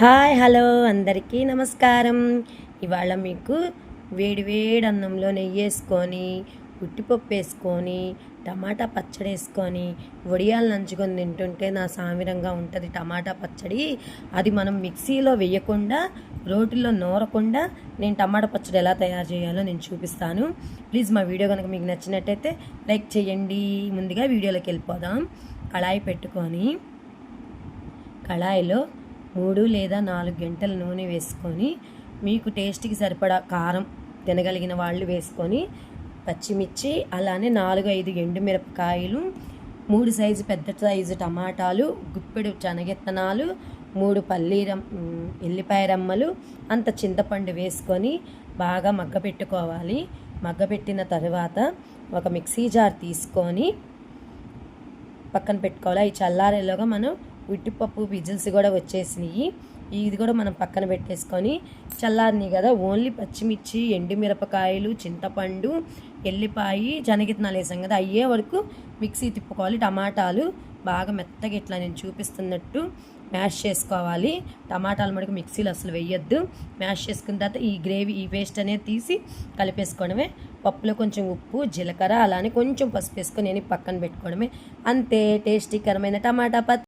Hi hello అందరికీ నమస్కారం. ఇవాళ మీకు వేడివేడి అన్నంలో నెయ్యి వేసుకొని ఉట్టిపప్పు వేసుకొని టమాటా పచ్చడి వేసుకొని వడియాలు నంచుకొని తింటుంటే నా సామిరంగా ఉంటుంది టమాటా పచ్చడి. అది మనం మిక్సీలో వేయకుండా రోటిలో నూరకుండా నేను టమాటా పచ్చడి ఎలా తయారు చేయాలో నేను చూపిస్తాను. ప్లీజ్ మా వీడియో కనుక మీకు నచ్చినట్టయితే లైక్ చేయండి. ముందుగా వీడియోలోకి వెళ్ళిపోదాం. కళాయి పెట్టుకొని కళాయిలో మూడు లేదా నాలుగు గంటల నూనె వేసుకొని మీకు టేస్ట్కి సరిపడా కారం తినగలిగిన వాళ్ళు వేసుకొని పచ్చిమిర్చి అలానే నాలుగు ఐదు ఎండుమిరపకాయలు మూడు సైజు పెద్ద సైజు టమాటాలు గుప్పెడు శనగెత్తనాలు మూడు పల్లీరం ఎల్లిపాయ రమ్మలు అంత చింతపండు వేసుకొని బాగా మగ్గపెట్టుకోవాలి. మగ్గపెట్టిన తర్వాత ఒక మిక్సీ జార్ తీసుకొని పక్కన పెట్టుకోవాలి. అవి చల్లారేలోగా మనం ఉట్టిపప్పు పిజిల్స్ కూడా వచ్చేసినాయి. ఇది కూడా మనం పక్కన పెట్టేసుకొని చల్లారినాయి కదా. ఓన్లీ పచ్చిమిర్చి ఎండుమిరపకాయలు చింతపండు ఎల్లిపాయి శనగిత్తనాలు వేసాం కదా. అయ్యే వరకు మిక్సీ తిప్పుకోవాలి. టమాటాలు బాగా మెత్తగా ఇట్లా నేను చూపిస్తున్నట్టు మ్యాష్ చేసుకోవాలి. టమాటాలు మటుకు మిక్సీలో అసలు వేయొద్దు. మ్యాష్ చేసుకున్న తర్వాత ఈ గ్రేవీ ఈ పేస్ట్ అనేది తీసి కలిపేసుకోవడమే. పప్పులో కొంచెం ఉప్పు జీలకర్ర అలానే కొంచెం పసుపు వేసుకొని నేను పక్కన పెట్టుకోవడమే. అంతే టేస్టీకరమైన టమాటా పచ్చ